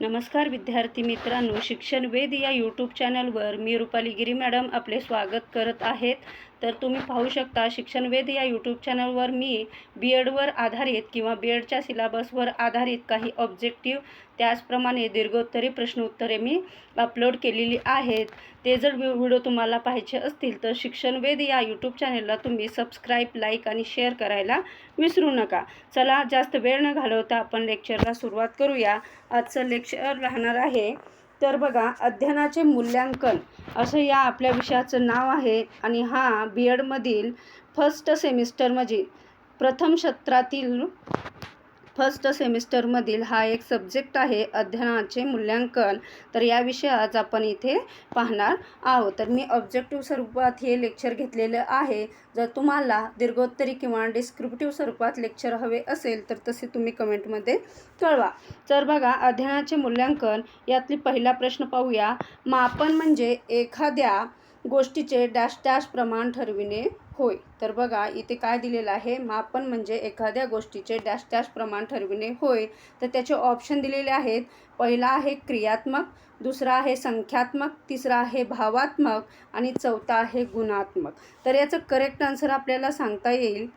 नमस्कार विद्यार्थी मित्रांनो शिक्षण वेद या यूट्यूब चॅनलवर मी रुपाली गिरी मॅडम आपले स्वागत करत आहेत. तर तुम्ही पाहू शकता शिक्षणवेद या यूट्यूब चॅनलवर मी बी एडवर आधारित किंवा बी एडच्या सिलेबसवर आधारित काही ऑब्जेक्टिव्ह त्याचप्रमाणे दीर्घोत्तरी प्रश्नोत्तरे मी अपलोड केलेली आहेत. ते जर व्हिडिओ तुम्हाला पाहायचे असतील तर शिक्षण वेद या यूट्यूब चॅनलला तुम्ही सबस्क्राईब लाईक आणि शेअर करायला विसरू नका. चला जास्त वेळ न घालवता आपण लेक्चरला सुरुवात करूया. आजचं लेक्चर राहणार आहे तर बघा अध्ययनाचे मूल्यांकन असं या आपल्या विषयाचं नाव आहे आणि हा बी एडमधील फर्स्ट सेमिस्टरमधील प्रथम सत्रातील फर्स्ट सेमिस्टरमधील हा एक सब्जेक्ट आहे अध्ययनाचे मूल्यांकन. तर या आज आपण इथे पाहणार आहोत. तर मी ऑब्जेक्टिव्ह स्वरूपात हे लेक्चर घेतलेलं आहे. जर तुम्हाला दीर्घोत्तरी किंवा डिस्क्रिप्टिव्ह स्वरूपात लेक्चर हवे असेल तर तसे तुम्ही कमेंटमध्ये कळवा. तर बघा अध्ययनाचे मूल्यांकन. यातली पहिला प्रश्न पाहूया. मापन म्हणजे एखाद्या गोष्टीचे डॅश डॅश प्रमाण ठरविणे. होय तर बघा इथे काय दिलेलं आहे? मापन म्हणजे एखाद्या गोष्टीचे डॅश डॅश प्रमाण ठरविणे होय तर त्याचे ऑप्शन दिलेले आहेत. पहिला आहे क्रियात्मक दुसरा आहे संख्यात्मक तिसरा आहे भावात्मक आणि चौथा आहे गुणात्मक. तर याचं करेक्ट आन्सर आपल्याला सांगता येईल.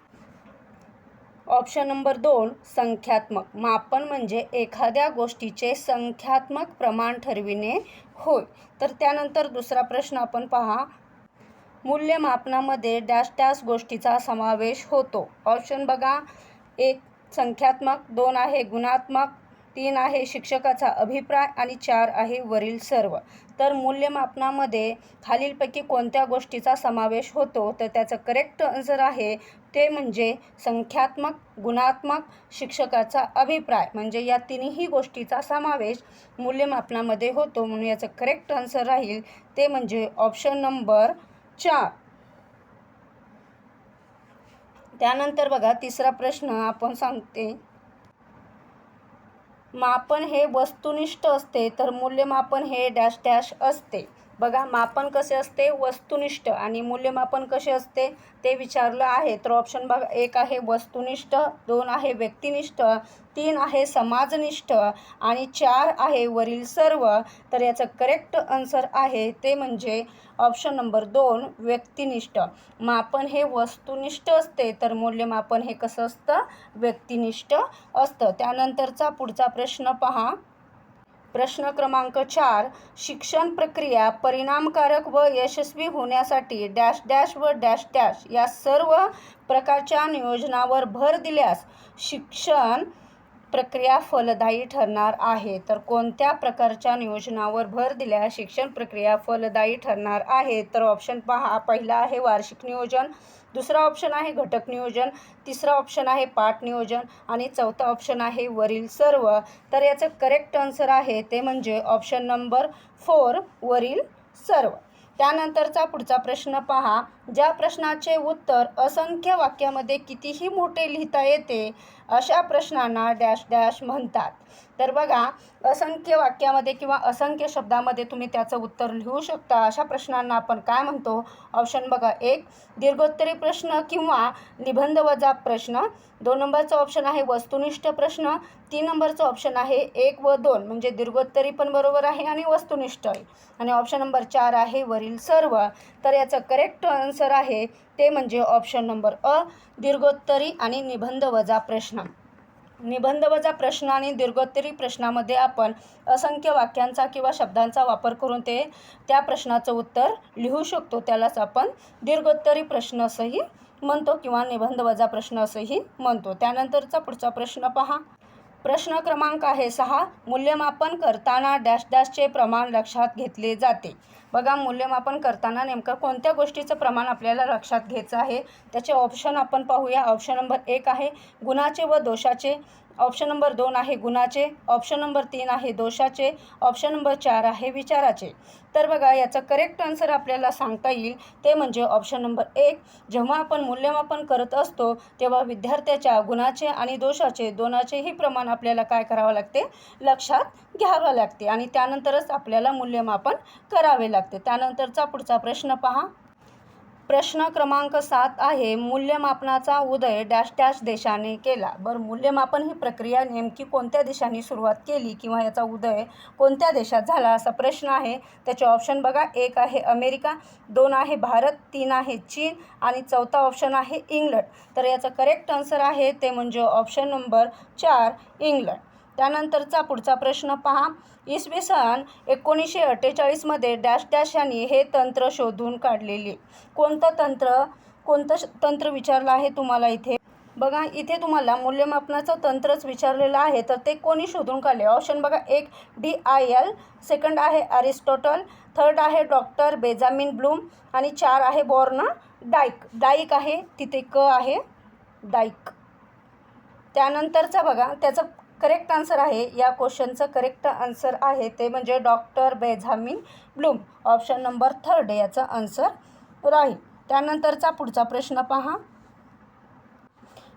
ऑप्शन नंबर दोन संख्यात्मक. मापन म्हणजे एखाद्या गोष्टीचे संख्यात्मक प्रमाण ठरविणे होय. तर त्यानंतर दुसरा प्रश्न आपण पहा. मूल्यमापनामध्ये डॅश डॅश गोष्टीचा समावेश होतो. ऑप्शन बघा. एक संख्यात्मक. दोन आहे गुणात्मक. तीन आहे शिक्षकाचा अभिप्राय. आणि चार आहे वरील सर्व. तर मूल्यमापनामध्ये खालीलपैकी कोणत्या गोष्टीचा समावेश होतो? तर त्याचं करेक्ट आन्सर आहे ते म्हणजे संख्यात्मक गुणात्मक शिक्षकाचा अभिप्राय. म्हणजे या तिन्ही गोष्टीचा समावेश मूल्यमापनामध्ये होतो. म्हणून याचं करेक्ट आन्सर राहील. ते म्हणजे ऑप्शन नंबर चार. त्यानंतर बघा तिसरा प्रश्न आपण सांगते. मापन हे वस्तुनिष्ठ असते तर मूल्यमापन हे डॅश डॅश असते. बघा मापन कसे असते? वस्तुनिष्ठ आणि मूल्यमापन कसे असते? ते विचारलं आहे. तर ऑप्शन बघा एक आहे वस्तुनिष्ठ दोन आहे व्यक्तिनिष्ठ तीन आहे समाजनिष्ठ आणि चार आहे वरील सर्व. तर याचं करेक्ट आन्सर आहे ते म्हणजे ऑप्शन नंबर दोन व्यक्तिनिष्ठ. मापन हे वस्तुनिष्ठ असते तर मूल्यमापन हे कसं असतं? व्यक्तिनिष्ठ असतं. त्यानंतरचा पुढचा प्रश्न पहा. प्रश्न क्रमांक चार शिक्षण प्रक्रिया परिणामकारक व यशस्वी होण्यासाठी डॅश डॅश व डॅश डॅश या सर्व प्रकारच्या नियोजनावर भर दिल्यास शिक्षण प्रक्रिया फलदायी ठरणार आहे. तर कोणत्या प्रकारच्या नियोजनावर भर दिल्यास शिक्षण प्रक्रिया फलदायी ठरणार आहे? तर ऑप्शन पहा. पहिला आहे. वार्षिक नियोजन. दुसरा ऑप्शन आहे घटक नियोजन तिसरा ऑप्शन आहे पाठ नियोजन आणि चौथा ऑप्शन आहे वरील सर्व. तर याचं करेक्ट आन्सर आहे ते म्हणजे ऑप्शन नंबर फोर वरील सर्व. त्यानंतरचा पुढचा प्रश्न पहा. ज्या प्रश्नाचे उत्तर असंख्य वाक्यामध्ये कितीही मोठे लिहिता येते अशा प्रश्नांना डॅश डॅश म्हणतात. तर बघा असंख्य वाक्यामध्ये किंवा असंख्य शब्दामध्ये तुम्ही त्याचं उत्तर लिहू शकता. अशा प्रश्नांना आपण काय म्हणतो? ऑप्शन बघा एक दीर्घोत्तरी प्रश्न किंवा निबंध वजा प्रश्न. दोन नंबरचा ऑप्शन आहे वस्तुनिष्ठ प्रश्न. तीन नंबरचं ऑप्शन आहे एक व दोन म्हणजे दीर्घोत्तरी पण बरोबर आहे आणि वस्तुनिष्ठ आहे आणि ऑप्शन नंबर चार आहे वरील सर्व. तर याचं करेक्ट आन्सर आहे ते म्हणजे ऑप्शन नंबर अ दीर्घोत्तरी आणि निबंध वजा प्रश्न. निबंध वजा प्रश्न आणि दीर्घोत्तरी प्रश्नामध्ये आपण असंख्य वाक्यांचा किंवा शब्दांचा वापर करून ते त्या प्रश्नाचं उत्तर लिहू शकतो. त्यालाच आपण दीर्घोत्तरी प्रश्न असंही म्हणतो किंवा निबंध वजा प्रश्न असंही म्हणतो. त्यानंतरचा पुढचा प्रश्न पहा. प्रश्न क्रमांक आहे सहा मूल्यमापन करताना डॅश डॅशचे प्रमाण लक्षात घेतले जाते. बघा मूल्यमापन करताना नेमकं कोणत्या गोष्टीचं प्रमाण आपल्याला लक्षात घ्यायचं आहे? त्याचे ऑप्शन आपण पाहूया. ऑप्शन नंबर एक आहे गुणाचे व दोषाचे. ऑप्शन नंबर दोन आहे गुणाचे ऑप्शन नंबर तीन आहे दोषाचे ऑप्शन नंबर चार आहे विचाराचे. तर बघा याचं करेक्ट आन्सर आपल्याला सांगता येईल. ते म्हणजे ऑप्शन नंबर एक जेव्हा आपण मूल्यमापन करत असतो तेव्हा विद्यार्थ्याच्या गुणाचे आणि दोषाचे दोनाचेही प्रमाण आपल्याला काय करावं लागते? लक्षात घ्यावं लागते. आणि त्यानंतरच आपल्याला मूल्यमापन करावे लागते. त्यानंतरचा पुढचा प्रश्न पहा. प्रश्न क्रमांक सात आहे मूल्यमापनाचा उदय डॅश डॅश देशाने केला. बरं मूल्यमापन ही प्रक्रिया नेमकी कोणत्या देशाने सुरुवात केली किंवा याचा उदय कोणत्या देशात झाला असा प्रश्न आहे. त्याचे ऑप्शन बघा. एक आहे अमेरिका दोन आहे भारत तीन आहे चीन आणि चौथा ऑप्शन आहे इंग्लंड. तर याचं करेक्ट आन्सर आहे ते म्हणजे ऑप्शन नंबर चार इंग्लंड. त्यानंतरचा पुढचा प्रश्न पहा. इसवी सन एकोणीसशे अठ्ठेचाळीसमध्ये डॅश डॅश यांनी हे तंत्र शोधून काढलेले. कोणतं तंत्र? कोणतं श- तंत्र विचारलं आहे तुम्हाला इथे? बघा इथे तुम्हाला मूल्यमापनाचं तंत्रच विचारलेलं आहे तर ते कोणी शोधून काढले? ऑप्शन बघा एक डी आय एल सेकंड आहे अरिस्टॉटल थर्ड आहे डॉक्टर बेजामिन ब्लूम आणि चार आहे बॉर्न डाईक. डाईक आहे तिथे क आहे डाईक. त्यानंतरचा बघा त्याचं करेक्ट आन्सर आहे. या क्वेश्चनचं करेक्ट आन्सर आहे ते म्हणजे doctor Benjamin Bloom option number third याचा आन्सर राहील. त्यानंतरचा पुढचा प्रश्न पहा.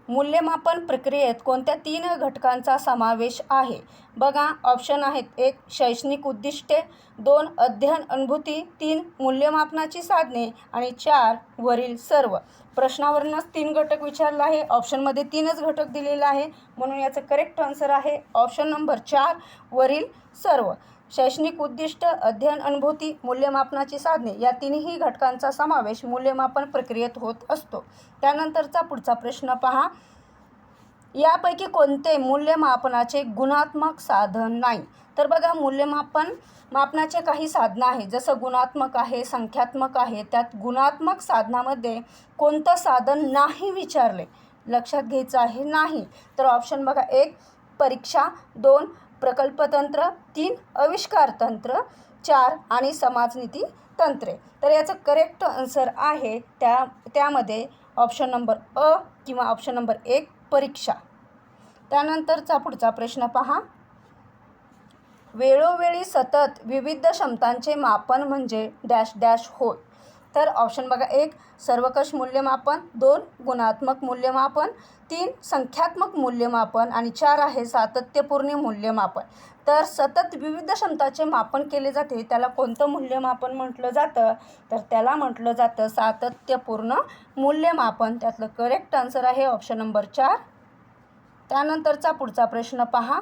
मूल्यमापन प्रक्रियेत कोणत्या तीन घटकांचा समावेश आहे? बघा ऑप्शन आहेत एक शैक्षणिक उद्दिष्टे दोन अध्ययन अनुभूती तीन मूल्यमापनाची साधने आणि चार वरील सर्व. प्रश्नावरूनच तीन घटक विचारला आहे. ऑप्शनमध्ये तीनच घटक दिलेला आहे. म्हणून याचं करेक्ट आन्सर आहे ऑप्शन नंबर चार वरील सर्व. शैक्षणिक उद्दिष्ट अध्ययन अनुभूती मूल्यमापनाची साधने या तिन्ही घटकांचा समावेश मूल्यमापन प्रक्रियेत होत असतो. त्यानंतरचा पुढचा प्रश्न पहा. यापैकी कोणते मूल्यमापनाचे गुणात्मक साधन नाही? तर बघा मूल्यमापन मापनाचे काही साधनं आहे. जसं गुणात्मक आहे संख्यात्मक आहे त्यात गुणात्मक साधनामध्ये कोणतं साधन नाही विचारले? लक्षात घ्यायचं आहे नाही. तर ऑप्शन बघा एक परीक्षा. दोन प्रकल्पतंत्र तीन आविष्कार तंत्र चार आणि समाजनीती तंत्रे. तर याचं करेक्ट आन्सर आहे त्या त्यामध्ये ऑप्शन नंबर अ किंवा ऑप्शन नंबर एक परीक्षा. त्यानंतरचा पुढचा प्रश्न पहा. वेळोवेळी सतत विविध क्षमतांचे मापन म्हणजे डॅश डॅश होय. तर ऑप्शन बघा एक सर्वकष मूल्यमापन. दोन गुणात्मक मूल्यमापन. तीन संख्यात्मक मूल्यमापन. आणि चार आहे सातत्यपूर्ण मूल्यमापन. तर सतत विविध क्षमताचे मापन केले जाते. त्याला कोणतं मूल्यमापन म्हटलं जातं? तर त्याला म्हटलं जातं सातत्यपूर्ण मूल्यमापन. त्यातलं करेक्ट आन्सर आहे ऑप्शन नंबर चार. त्यानंतरचा पुढचा प्रश्न पहा.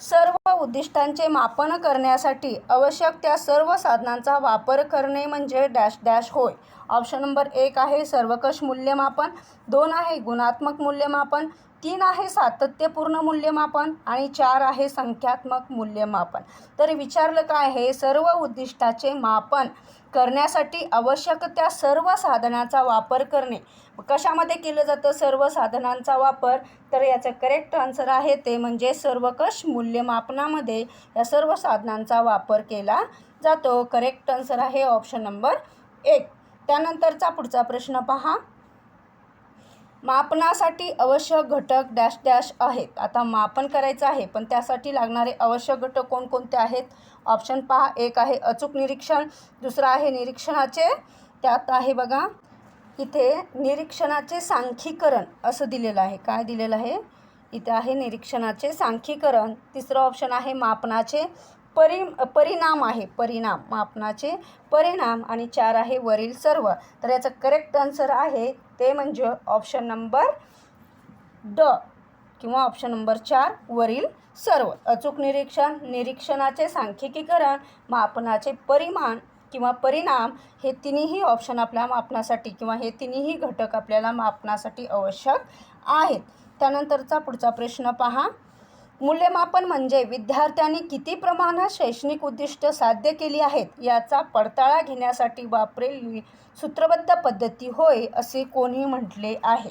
सर्व उद्दिष्टांचे मापन करण्यासाठी आवश्यक त्या सर्व साधनांचा वापर करणे म्हणजे डॅश डॅश होय. ऑप्शन नंबर एक आहे सर्वकष मूल्यमापन दोन आहे गुणात्मक मूल्यमापन तीन आहे सातत्यपूर्ण मूल्यमापन आणि चार आहे संख्यात्मक मूल्यमापन. तर विचारलं काय आहे सर्व उद्दिष्टाचे मापन करण्यासाठी आवश्यक त्या सर्व साधनांचा वापर करणे. कशामध्ये केलं जातं सर्व साधनांचा वापर? तर याचं करेक्ट आन्सर आहे ते म्हणजे सर्वकष मूल्यमापन मूल्यमापनामध्ये या सर्व साधनांचा वापर केला जातो. करेक्ट आन्सर आहे ऑप्शन नंबर एक. त्यानंतरचा पुढचा प्रश्न पहा. मापनासाठी आवश्यक घटक डॅश डॅश आहेत. आता मापन करायचं आहे पण त्यासाठी लागणारे आवश्यक घटक कोणकोणते आहेत? ऑप्शन पहा. एक आहे अचूक निरीक्षण दुसरं आहे निरीक्षणाचे त्यात आहे बघा. इथे निरीक्षणाचे सांख्यीकरण असं दिलेलं आहे. काय दिलेलं आहे? इथे आहे निरीक्षणाचे सांख्यीकरण. तिसरं ऑप्शन आहे मापनाचे परि परिणाम आहे. परिणाम मापनाचे परिणाम आणि चार आहे वरील सर्व. तर याचं करेक्ट आन्सर आहे ते म्हणजे ऑप्शन नंबर ड किंवा ऑप्शन नंबर चार वरील सर्व. अचूक निरीक्षण निरीक्षणाचे सांख्यिकीकरण मापनाचे परिमाण किंवा परिणाम हे तिन्ही ऑप्शन आपल्या मापनासाठी किंवा हे तिन्ही घटक आपल्याला मापनासाठी आवश्यक आहेत. त्यानंतरचा पुढचा प्रश्न पहा. मूल्यमापन म्हणजे विद्यार्थ्यांनी किती प्रमाणात शैक्षणिक उद्दिष्ट साध्य केली आहेत याचा पडताळा घेण्यासाठी वापरलेली सूत्रबद्ध पद्धती होय असे कोणी म्हटले आहे.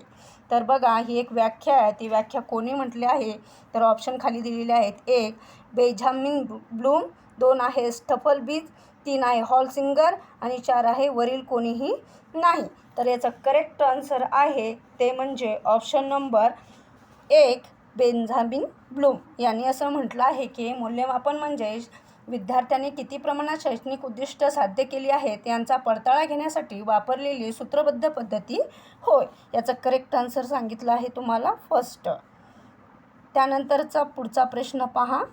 तर बघा ही एक व्याख्या आहे. ती व्याख्या कोणी म्हटली आहे? तर ऑप्शन खाली दिलेले आहेत. एक बेझामिन ब्लूम. दोन आहे स्टफल बीज. तीन आहे हॉल सिंगर आणि चार आहे वरील कोणीही नाही. तर याचं करेक्ट आन्सर आहे ते म्हणजे ऑप्शन नंबर एक बेंझामिन ब्लूम यांनी असं म्हटलं आहे की मूल्यमापन म्हणजे विद्यार्थ्यांनी किती प्रमाणात शैक्षणिक उद्दिष्ट साध्य केली आहेत यांचा पडताळा घेण्यासाठी वापरलेली सूत्रबद्ध पद्धती होय. याचं करेक्ट आन्सर सांगितलं आहे तुम्हाला फर्स्ट त्यानंतरचा पुढचा प्रश्न पहा.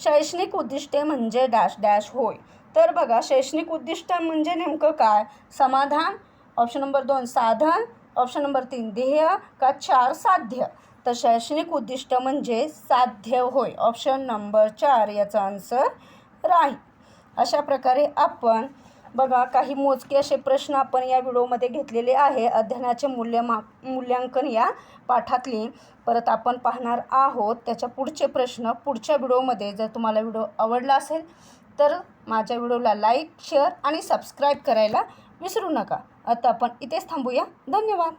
शैक्षणिक उद्दिष्टे म्हणजे डॅश डॅश होय. तर बघा शैक्षणिक उद्दिष्ट म्हणजे नेमकं काय? समाधान ऑप्शन नंबर दोन साधन ऑप्शन नंबर तीन ध्येय का चार साध्य? तर शैक्षणिक उद्दिष्ट म्हणजे साध्य होय. ऑप्शन नंबर चार याचा आन्सर राहील. अशा प्रकारे आपण बघा काही मोजके असे प्रश्न आपण या व्हिडिओमध्ये घेतलेले आहे. अध्ययनाचे मूल्यमा मूल्यांकन या पाठातली परत आपण पाहणार आहोत. त्याच्या पुढचे प्रश्न पुढच्या व्हिडिओमध्ये जर तुम्हाला व्हिडिओ आवडला असेल तर माझ्या व्हिडिओला लाईक शेअर आणि सबस्क्राईब करायला विसरू नका. आता आपण इथेच थांबूया. धन्यवाद.